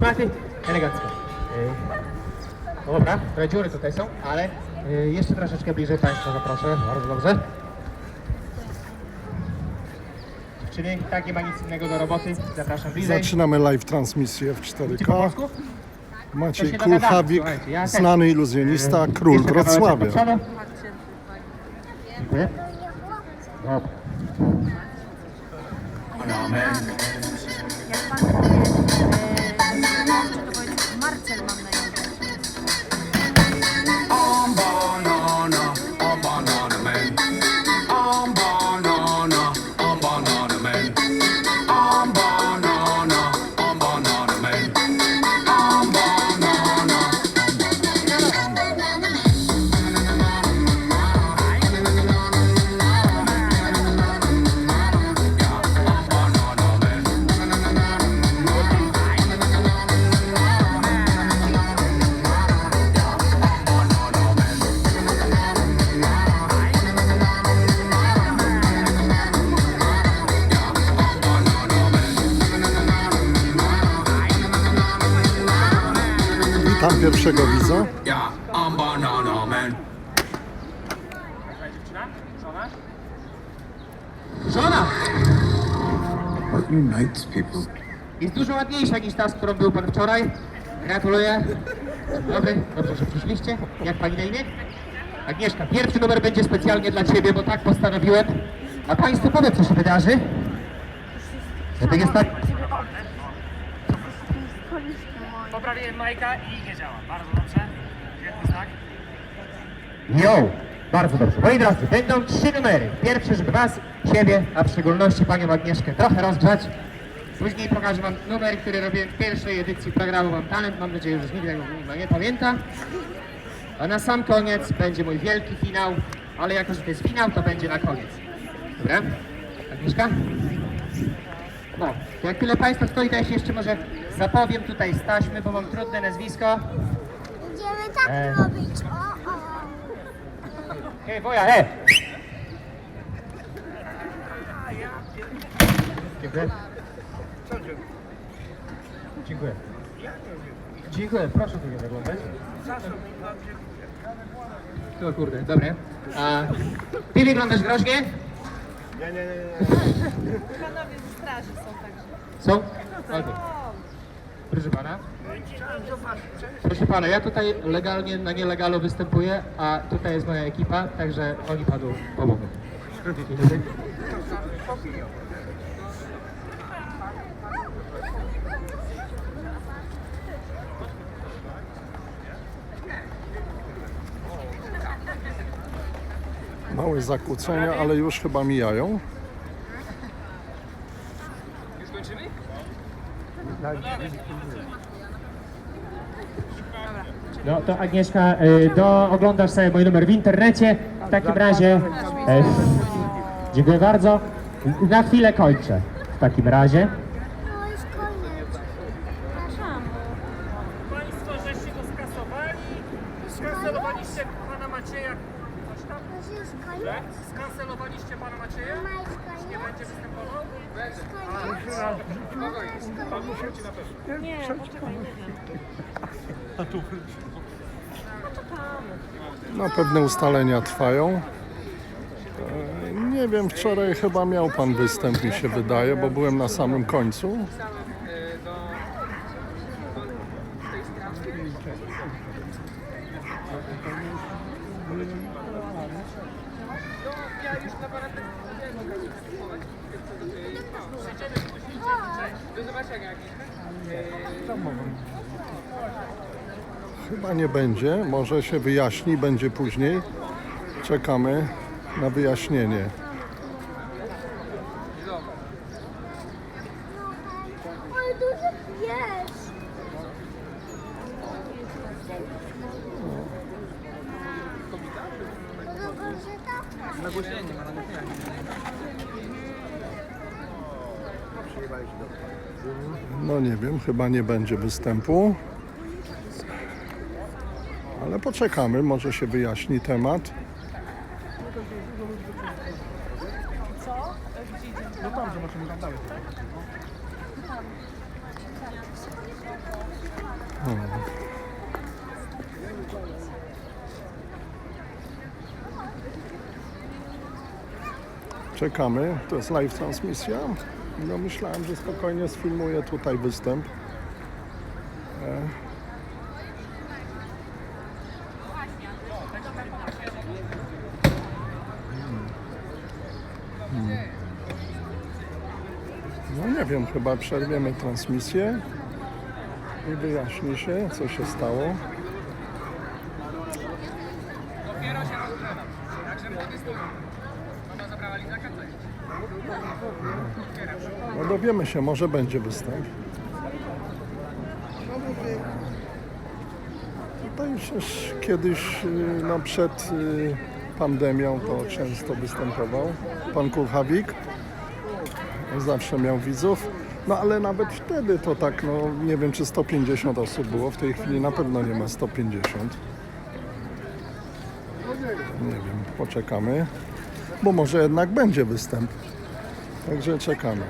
Maty, elegancko. Dobra, te dziury tutaj są, ale y, jeszcze troszeczkę bliżej Państwa zaproszę. Bardzo dobrze. Czyli tak nie ma nic innego do roboty. Zapraszam bliżej. Zaczynamy live transmisję w Mówicie po 4K. polsku? Maciej Kulchawik, ja znany iluzjonista, król Wrocławia. Dziękuję. Dobra. Żona What unites people? jest dużo ładniejsza niż ta, z którą był Pan wczoraj. Gratuluję. Dobry, dobrze, że przyszliście. Jak Pani na imię? Agnieszka, pierwszy numer będzie specjalnie dla Ciebie, bo tak postanowiłem. A Państwu powiem, co się wydarzy. Dlatego jest tak... Poprawiłem Majka i nie działa. Bardzo dobrze. Świetny znak. Jo! Bardzo dobrze. Moi drodzy, będą trzy numery. Pierwszy, żeby Was, siebie, a w szczególności Panią Agnieszkę trochę rozgrzać. Później pokażę Wam numer, który robiłem w pierwszej edycji programu Mam Talent. Mam nadzieję, że nikt tego nie pamięta. A na sam koniec będzie mój wielki finał, ale jako, że to jest finał, to będzie na koniec. Dobra? Agnieszka? No, to jak tyle Państwa stoi, to ja się jeszcze może zapowiem tutaj z taśmy, bo mam trudne nazwisko. Będziemy tak E. robić. O. Hej, Woja, he! Dziękuję. Dziękuję. Dziękuję, proszę tu nie zaglądać. O kurde, dobre. A ty wyglądasz groźnie? Panowie ze straży są także. Są? Okej. Proszę pana. Proszę pana, ja tutaj legalnie na nielegalu występuję, a tutaj jest moja ekipa, także oni panu pomogą. Małe zakłócenia, ale już chyba mijają. No to Agnieszka, y, do, oglądasz sobie mój numer w internecie. W takim razie. e, dziękuję bardzo. Na chwilę kończę. W takim razie. No już koniec. Przepraszam. Państwo żeście go skasowali. Skancelowaliście pana Macieja. Coś tam? To już Że? koniec. Skancelowaliście pana Macieja? Ma już Nie koniec. będzie występował? Nie, poczekaj, nie wiem. No, pewne ustalenia trwają. E, Nie wiem, wczoraj chyba miał pan występ, mi się wydaje, bo byłem na samym końcu. Chyba nie będzie, może się wyjaśni, będzie później. Czekamy na wyjaśnienie. Oj, duży pies. No nie wiem, chyba nie będzie występu. Ale poczekamy, może się wyjaśni temat. Czekamy. To jest live transmisja. No myślałem, że spokojnie sfilmuję tutaj występ. E. Hmm. No nie wiem, chyba przerwiemy transmisję i wyjaśni się, co się stało. No dowiemy się, może będzie występ. Tutaj przecież kiedyś, y, no przed y, pandemią, to często występował pan Kurchawik. Zawsze miał widzów. No ale nawet wtedy to tak, no nie wiem czy 150 osób było, w tej chwili na pewno nie ma 150. Nie wiem, poczekamy, bo może jednak będzie występ. Także czekamy.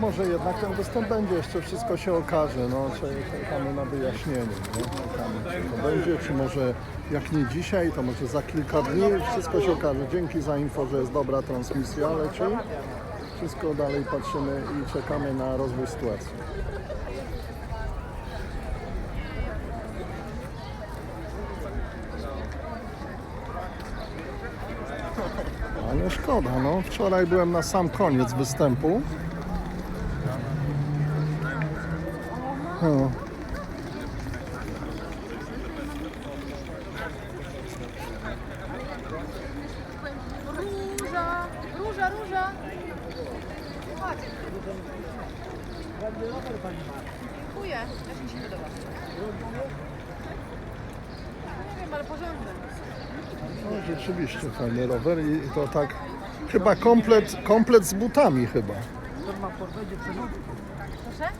Może jednak ten występ będzie, jeszcze wszystko się okaże. No, cze- czekamy na wyjaśnienie. No. Czekamy, czy to będzie, czy może jak nie dzisiaj, to może za kilka dni. Wszystko się okaże. Dzięki za info, że jest dobra transmisja leci. Wszystko dalej patrzymy i czekamy na rozwój sytuacji. Ale szkoda, no. Wczoraj byłem na sam koniec występu. O. Róża, róża, róża. Chodź. Dziękuję. Mi się podoba. Nie wiem, ale porządny. No, rzeczywiście fajny rower i to tak chyba komplet, komplet z butami chyba. Proszę?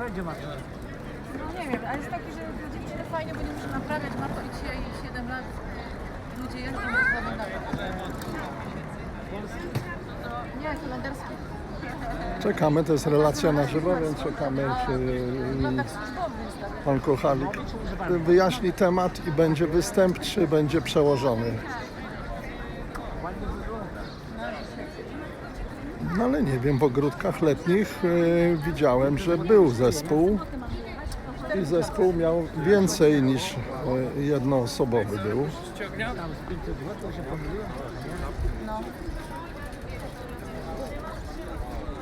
No nie wiem, ale jest taki, że dla dziewczyny fajnie, bo nie muszę naprawiać, ma to i dzisiaj 7 lat. Ludzie jeżdżą bez kalendarza. Nie, kalendarski. Czekamy, to jest relacja na żywo, więc czekamy, czy No tak służbowy jest tak. pan Kochalik wyjaśni temat i będzie występ, czy będzie przełożony. No ale nie wiem, w ogródkach letnich y, widziałem, że był zespół i zespół miał więcej niż y, jednoosobowy był.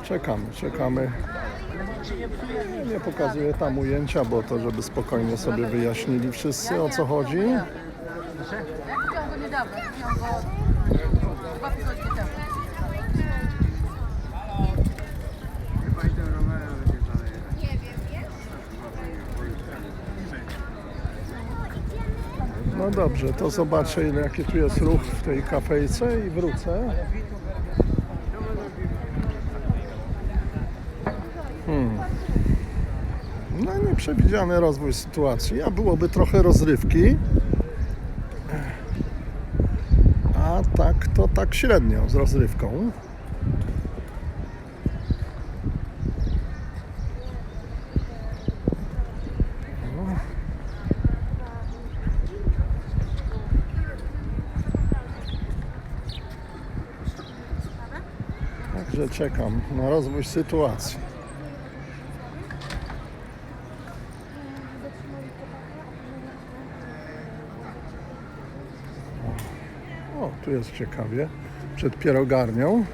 Czekamy, czekamy. Nie pokazuję tam ujęcia, bo to żeby spokojnie sobie wyjaśnili wszyscy o co chodzi. Widziałam No dobrze, to zobaczę ile jaki tu jest ruch w tej kafejce i wrócę. Hmm. No nieprzewidziany rozwój sytuacji, a byłoby trochę rozrywki. A tak to tak średnio z rozrywką. Także czekam na rozwój sytuacji. O, tu jest ciekawie. Przed pierogarnią.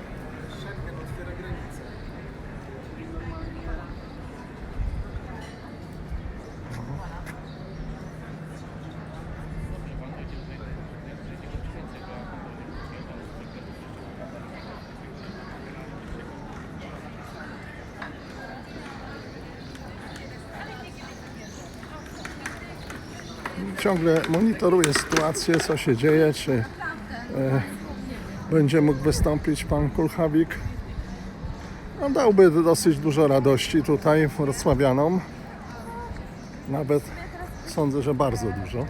Ciągle monitoruję sytuację, co się dzieje, czy e, będzie mógł wystąpić pan Kulchawik. No, dałby dosyć dużo radości tutaj wrocławianom. Nawet sądzę, że bardzo dużo.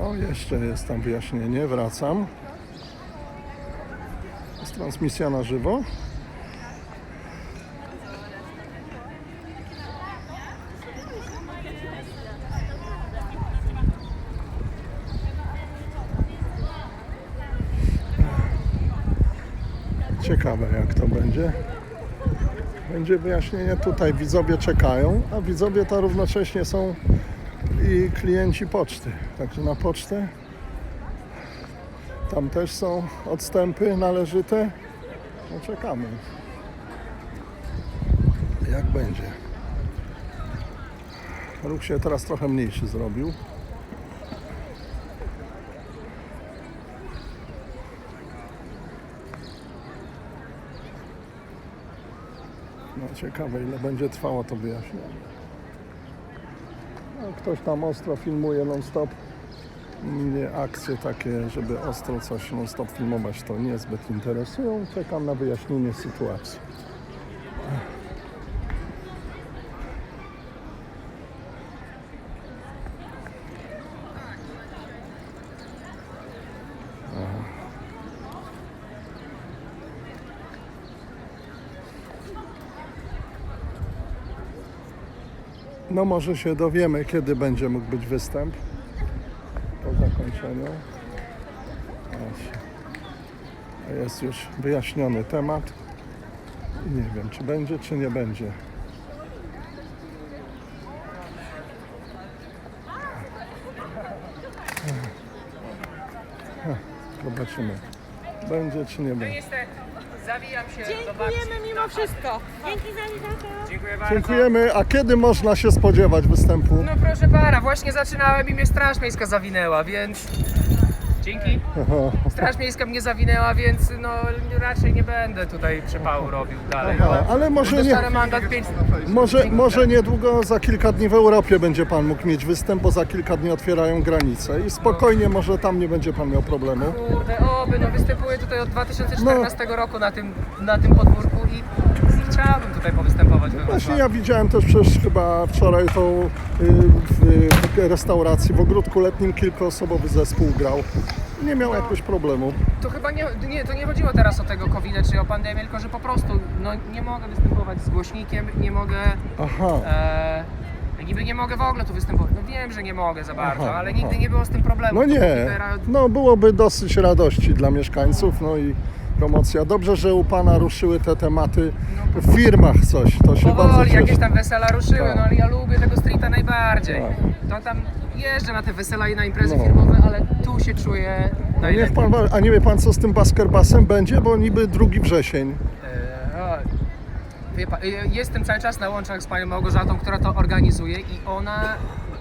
O, jeszcze jest tam wyjaśnienie, wracam. Jest transmisja na żywo. Ciekawe jak to będzie. Będzie wyjaśnienie tutaj. Widzowie czekają, a widzowie to równocześnie są i klienci poczty. Także na pocztę tam też są odstępy należyte. No czekamy. Jak będzie. Ruch się teraz trochę mniejszy zrobił. No ciekawe ile będzie trwało to wyjaśnienie. Ktoś tam ostro filmuje non-stop. Akcje takie, żeby ostro coś non-stop filmować, to niezbyt interesują. Czekam na wyjaśnienie sytuacji. No może się dowiemy, kiedy będzie mógł być występ po zakończeniu. Jest już wyjaśniony temat. Nie wiem, czy będzie, czy nie będzie. Zobaczymy. Będzie, czy nie będzie. Zawijam się Dziękujemy mimo wszystko. Dzięki za wizytę. Dziękuję bardzo. Dziękujemy. A kiedy można się spodziewać występu? No proszę pana, właśnie zaczynałem i mnie Straż Miejska zawinęła, więc... Dzięki. Straż Miejska mnie zawinęła, więc no raczej nie będę tutaj przypału robił dalej. Aha, ale może nie. Dostanę mandat 500. Może, może niedługo, za kilka dni w Europie będzie Pan mógł mieć występ, bo za kilka dni otwierają granice i spokojnie może tam nie będzie Pan miał problemu. Kurde, oby, no występuję tutaj od 2014 roku na tym, na tym podwórku i chciałbym tutaj powystępować we Właśnie Wrocławiu. ja widziałem też przecież chyba wczoraj tą y, w y, restauracji w ogródku letnim kilkuosobowy zespół grał. Nie miał jakoś problemu. To chyba nie, nie, to nie chodziło teraz o tego covid czy o pandemię, tylko że po prostu no, nie mogę występować z głośnikiem, nie mogę... Aha. E, niby nie mogę w ogóle tu występować. No wiem, że nie mogę za bardzo, Aha, ale aha. nigdy nie było z tym problemu. No To nie, teraz- no byłoby dosyć radości dla mieszkańców, no i promocja. Dobrze, że u Pana ruszyły te tematy w firmach coś, to się bardzo Powoli jakieś tam wesela ruszyły, Tak. no ale ja lubię tego streeta najbardziej. Tak. To tam jeżdżę na te wesela i na imprezy No. firmowe, ale tu się czuję Niech najlepiej. pan, wa- a nie wie Pan co z tym baskerbasem będzie, bo niby 2 wrzesień. E, o, Wie pan, e, jestem cały czas na łączach z panią Małgorzatą, która to organizuje i ona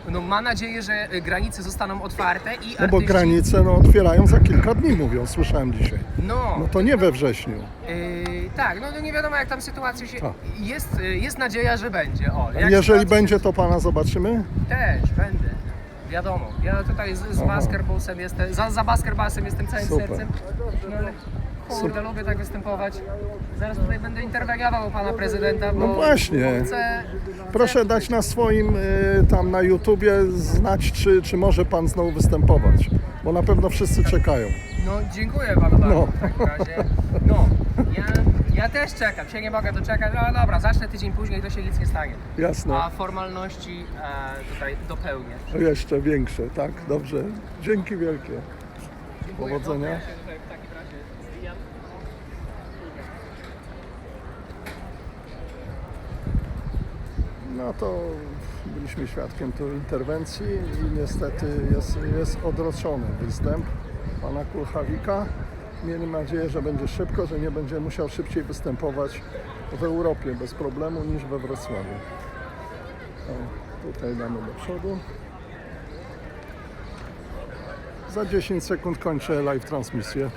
no, ma nadzieję, że e, granice zostaną otwarte i No bo artyści... granice no, otwierają za kilka dni, mówią, słyszałem dzisiaj. No, No to nie we wrześniu. Yy, tak, no, no nie wiadomo jak tam sytuacja się... Tak. Jest, y, jest nadzieja, że będzie. O, Jeżeli będzie, to pana zobaczymy. Też, będę. Wiadomo. Ja tutaj z, z basketballsem jestem, za, za basketballsem jestem całym Super. sercem. No ale kurde, lubię tak występować. Zaraz tutaj będę interweniował pana prezydenta, bo No właśnie. chcę... Proszę dać na swoim y, tam na YouTubie znać, czy, czy może pan znowu występować. Bo na pewno wszyscy czekają. No dziękuję panu bardzo No. w takim razie. No, ja, ja też czekam, się nie mogę doczekać. No dobra, zacznę tydzień później, to się nic nie stanie. Jasne. A formalności e, tutaj dopełnię. Jeszcze większe, tak? Dobrze. Dzięki wielkie. Powodzenia. Ja się tutaj w takim razie zwijam. No to byliśmy świadkiem tu interwencji i niestety jest, jest odroczony występ pana Kulchawika. Mieli nadzieję, że będzie szybko, że nie będzie musiał szybciej występować w Europie bez problemu niż we Wrocławiu. O, tutaj damy do przodu. Za 10 sekund kończę live transmisję.